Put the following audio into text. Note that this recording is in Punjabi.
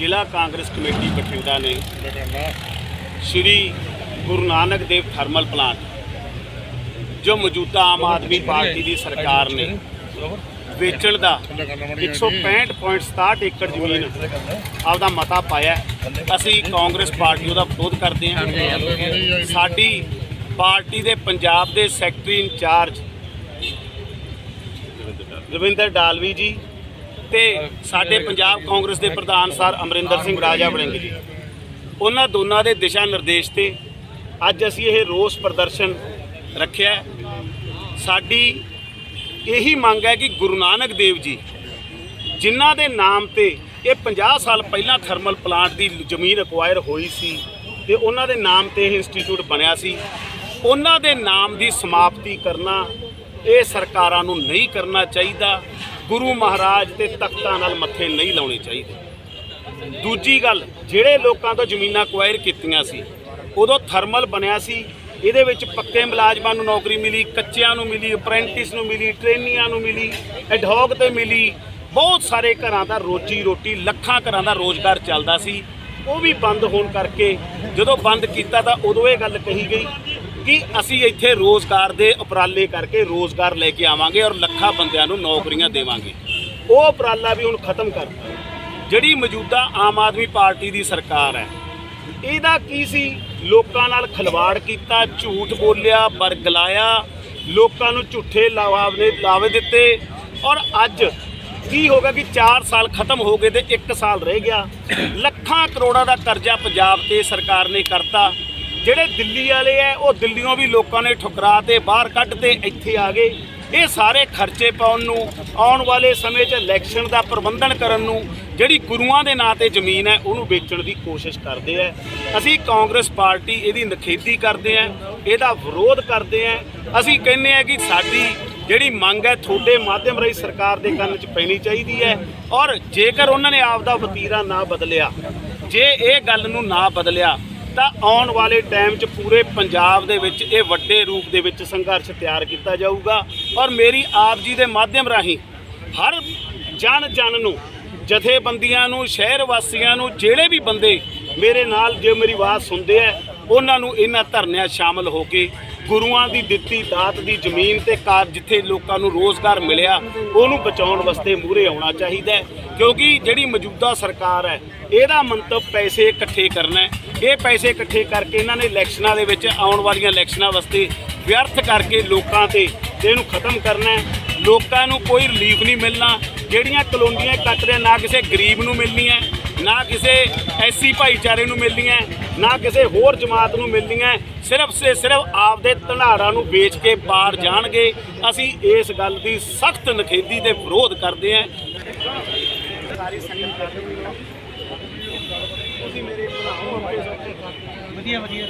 ਜ਼ਿਲ੍ਹਾ ਕਾਂਗਰਸ ਕਮੇਟੀ ਬਠਿੰਡਾ ਨੇ ਸ਼੍ਰੀ ਗੁਰੂ ਨਾਨਕ ਦੇਵ ਥਰਮਲ ਪਲਾਂਟ, ਜੋ ਮੌਜੂਦਾ ਆਮ ਆਦਮੀ ਪਾਰਟੀ ਦੀ ਸਰਕਾਰ ਨੇ ਵੇਚਣ ਦਾ 165.67 ਏਕੜ ਜ਼ਮੀਨ ਆਪਦਾ ਮਤਾ ਪਾਇਆ ਅਸੀਂ ਕਾਂਗਰਸ ਪਾਰਟੀ ਉਹਦਾ ਵਿਰੋਧ ਕਰਦੇ ਹਾਂ। ਸਾਡੀ ਪਾਰਟੀ ਦੇ ਪੰਜਾਬ ਦੇ ਸੈਕਟਰੀ ਇੰਚਾਰਜ ਰਵਿੰਦਰ ਡਾਲਵੀ ਜੀ ਤੇ ਸਾਡੇ ਪੰਜਾਬ ਕਾਂਗਰਸ ਦੇ ਪ੍ਰਧਾਨ ਸਰ ਅਮਰਿੰਦਰ ਸਿੰਘ ਰਾਜਾ ਵੜਿੰਗ ਜੀ। ਉਹਨਾਂ ਦੋਨਾਂ ਦੇ ਦਿਸ਼ਾ ਨਿਰਦੇਸ਼ ਤੇ ਅੱਜ ਅਸੀਂ ਇਹ ਰੋਸ ਪ੍ਰਦਰਸ਼ਨ ਰੱਖਿਆ ਸਾਡੀ ਇਹੀ ਮੰਗ ਹੈ ਕਿ ਗੁਰੂ ਨਾਨਕ ਦੇਵ ਜੀ, ਜਿਨ੍ਹਾਂ ਦੇ ਨਾਮ ਤੇ ਇਹ 50 ਸਾਲ ਪਹਿਲਾਂ ਥਰਮਲ ਪਲਾਂਟ ਦੀ ਜ਼ਮੀਨ ਅਕਵਾਇਰ ਹੋਈ ਸੀ ਤੇ ਉਹਨਾਂ ਦੇ ਨਾਮ ਤੇ ਇਹ ਇੰਸਟੀਚਿਊਟ ਬਣਿਆ ਸੀ, ਉਹਨਾਂ ਦੇ ਨਾਮ ਦੀ ਸਮਾਪਤੀ ਕਰਨਾ ਇਹ ਸਰਕਾਰਾਂ ਨੂੰ ਨਹੀਂ ਕਰਨਾ ਚਾਹੀਦਾ। ਗੁਰੂ ਮਹਾਰਾਜ ਤੇ ਤਖਤਾਂ ਨਾਲ ਮੱਥੇ ਨਹੀਂ ਲਾਉਣੇ ਚਾਹੀਦੇ। ਦੂਜੀ ਗੱਲ, ਜਿਹੜੇ ਲੋਕਾਂ ਤੋਂ ਜ਼ਮੀਨਾਂ ਅਕਵਾਇਰ ਕੀਤੀਆਂ ਸੀ, ਉਦੋਂ ਥਰਮਲ ਬਣਿਆ ਸੀ, ਇਹਦੇ ਵਿੱਚ ਪੱਕੇ ਮੁਲਾਜ਼ਮਾਂ ਨੂੰ ਨੌਕਰੀ ਮਿਲੀ, ਕੱਚਿਆਂ ਨੂੰ ਮਿਲੀ ਅਪ੍ਰੈਂਟਿਸ ਨੂੰ ਮਿਲੀ ਟ੍ਰੇਨੀਆਂ ਨੂੰ ਮਿਲੀ ਐਡਹੌਕ ਤੇ ਮਿਲੀ। ਬਹੁਤ ਸਾਰੇ ਘਰਾਂ ਦਾ ਰੋਜੀ ਰੋਟੀ ਲੱਖਾਂ ਘਰਾਂ ਦਾ ਰੋਜ਼ਗਾਰ ਚੱਲਦਾ ਸੀ। ਉਹ ਵੀ ਬੰਦ ਹੋਣ ਕਰਕੇ ਜਦੋਂ ਬੰਦ ਕੀਤਾ ਤਾਂ ਉਦੋਂ ਇਹ ਗੱਲ ਕਹੀ ਗਈ ਕਿ ਅਸੀਂ ਇੱਥੇ ਰੋਜ਼ਗਾਰ ਦੇ ਉਪਰਾਲੇ ਕਰਕੇ ਰੋਜ਼ਗਾਰ ਲੈ ਕੇ ਆਵਾਂਗੇ ਔਰ ਲੱਖਾਂ ਬੰਦਿਆਂ ਨੂੰ ਨੌਕਰੀਆਂ ਦੇਵਾਂਗੇ। ਉਹ ਉਪਰਾਲਾ ਵੀ ਹੁਣ ਖਤਮ ਕਰਤਾ ਜਿਹੜੀ ਮੌਜੂਦਾ ਆਮ ਆਦਮੀ ਪਾਰਟੀ ਦੀ ਸਰਕਾਰ ਹੈ, ਇਹਦਾ ਕੀ ਸੀ? ਲੋਕਾਂ ਨਾਲ ਖਿਲਵਾੜ ਕੀਤਾ, ਝੂਠ ਬੋਲਿਆ, ਬਰਗਲਾਇਆ, ਲੋਕਾਂ ਨੂੰ ਝੂਠੇ ਲਾਵਾਵੇ ਲਾਵੇ ਦਿੱਤੇ। ਔਰ ਅੱਜ ਕੀ ਹੋ ਗਿਆ ਕਿ 4 ਸਾਲ ਖਤਮ ਹੋ ਗਏ ਤੇ 1 ਸਾਲ ਰਹਿ ਗਿਆ। ਲੱਖਾਂ ਕਰੋੜਾਂ ਦਾ ਕਰਜ਼ਾ ਪੰਜਾਬ ਤੇ ਸਰਕਾਰ ਨੇ ਕਰਤਾ। ਜਿਹੜੇ ਦਿੱਲੀ ਵਾਲੇ ਐ, ਉਹ ਦਿੱਲੀੋਂ ਵੀ ਲੋਕਾਂ ਨੇ ਠੁਕਰਾ ਤੇ ਬਾਹਰ ਕੱਢ ਤੇ ਇੱਥੇ ਆ ਗਏ। ਇਹ ਸਾਰੇ ਖਰਚੇ ਪਾਉਣ ਨੂੰ, ਆਉਣ ਵਾਲੇ ਸਮੇਂ 'ਚ ਇਲੈਕਸ਼ਨ ਦਾ ਪ੍ਰਬੰਧਨ ਕਰਨ ਨੂੰ ਜਿਹੜੀ ਗੁਰੂਆਂ ਦੇ ਨਾਂ ਤੇ ਜ਼ਮੀਨ ਹੈ ਉਹਨੂੰ ਵੇਚਣ ਦੀ ਕੋਸ਼ਿਸ਼ ਕਰਦੇ ਆ ਅਸੀਂ ਕਾਂਗਰਸ ਪਾਰਟੀ ਇਹਦੀ ਨਖੇਦੀ ਕਰਦੇ ਆ ਇਹਦਾ ਵਿਰੋਧ ਕਰਦੇ ਆ ਅਸੀਂ ਕਹਿੰਦੇ ਆ ਕਿ ਸਾਡੀ ਜਿਹੜੀ ਮੰਗ ਹੈ ਤੁਹਾਡੇ ਮਾਧਿਅਮ ਰਾਹੀਂ ਸਰਕਾਰ ਦੇ ਕੰਨ 'ਚ ਪੈਣੀ ਚਾਹੀਦੀ ਹੈ ਔਰ ਜੇਕਰ ਉਹਨਾਂ ਨੇ ਆਪ ਦਾ ਵਤੀਰਾ ਨਾ ਬਦਲਿਆ, ਜੇ ਇਹ ਗੱਲ ਨੂੰ ਨਾ ਬਦਲਿਆ ਤਾਂ ਆਉਣ ਵਾਲੇ ਟਾਈਮ 'ਚ ਪੂਰੇ ਪੰਜਾਬ ਦੇ ਵਿੱਚ ਇਹ ਵੱਡੇ ਰੂਪ ਦੇ ਵਿੱਚ ਸੰਘਰਸ਼ ਤਿਆਰ ਕੀਤਾ ਜਾਊਗਾ ਔਰ ਮੇਰੀ ਆਪ ਜੀ ਦੇ ਮਾਧਿਅਮ ਰਾਹੀਂ ਹਰ ਜਨ ਜਨ ਨੂੰ, ਜਥੇਬੰਦੀਆਂ ਨੂੰ, ਸ਼ਹਿਰ ਵਾਸੀਆਂ ਨੂੰ, ਜਿਹੜੇ ਵੀ ਬੰਦੇ ਮੇਰੇ ਨਾਲ ਜੇ ਮੇਰੀ ਆਵਾਜ਼ ਸੁਣਦੇ ਆ, ਉਹਨਾਂ ਨੂੰ ਇਹਨਾਂ ਧਰਨਿਆਂ 'ਚ ਸ਼ਾਮਲ ਹੋ ਕੇ ਗੁਰੂਆਂ ਦੀ ਦਿੱਤੀ, ਦਾਤ ਦੀ ਜ਼ਮੀਨ ਤੇ ਕਾਰ ਜਿੱਥੇ ਲੋਕਾਂ ਨੂੰ ਰੋਜ਼ਗਾਰ ਮਿਲਿਆ, ਉਹਨੂੰ ਬਚਾਉਣ ਵਾਸਤੇ ਮੂਹਰੇ ਆਉਣਾ ਚਾਹੀਦਾ ਕਿਉਂਕਿ ਜਿਹੜੀ ਮੌਜੂਦਾ ਸਰਕਾਰ ਹੈ, ਇਹਦਾ ਮੰਤਵ ਪੈਸੇ ਇਕੱਠੇ ਕਰਨਾ ਹੈ। ਇਹ ਪੈਸੇ ਇਕੱਠੇ ਕਰਕੇ ਇਹਨਾਂ ਨੇ ਇਲੈਕਸ਼ਨਾਂ ਦੇ ਵਿੱਚ ਆਉਣ ਵਾਲੀਆਂ ਇਲੈਕਸ਼ਨਾਂ ਵਾਸਤੇ ਵਿਅਰਥ ਕਰਕੇ ਲੋਕਾਂ ਤੇ ਇਹਨੂੰ ਖਤਮ ਕਰਨਾ ਹੈ। ਲੋਕਾਂ ਨੂੰ ਕੋਈ ਰਿਲੀਫ ਨਹੀਂ ਮਿਲਣਾ। ਜਿਹੜੀਆਂ ਕਲੋਨੀਆਂ ਕੱਟ ਰਹੇ ਨਾ ਕਿਸੇ ਗਰੀਬ ਨੂੰ ਮਿਲਣੀਆਂ ਨਾ ਕਿਸੇ ਐਸੀ ਭਾਈਚਾਰੇ ਨੂੰ ਮਿਲਣੀਆਂ ਨਾ ਕਿਸੇ ਹੋਰ ਜਮਾਤ ਨੂੰ ਮਿਲਣੀਆਂ ਸਿਰਫ ਸੇ ਸਿਰਫ ਆਪਦੇ ਧਨਾਰਾਂ ਨੂੰ ਵੇਚ ਕੇ ਬਾਹਰ ਜਾਣਗੇ। ਅਸੀਂ ਇਸ ਗੱਲ ਦੀ ਸਖਤ ਨਖੇਦੀ ਤੇ ਵਿਰੋਧ ਕਰਦੇ ਹਾਂ। ਤੁਸੀਂ ਮੇਰੇ ਭਰਾ ਹੋ। ਵਧੀਆ ਵਧੀਆ।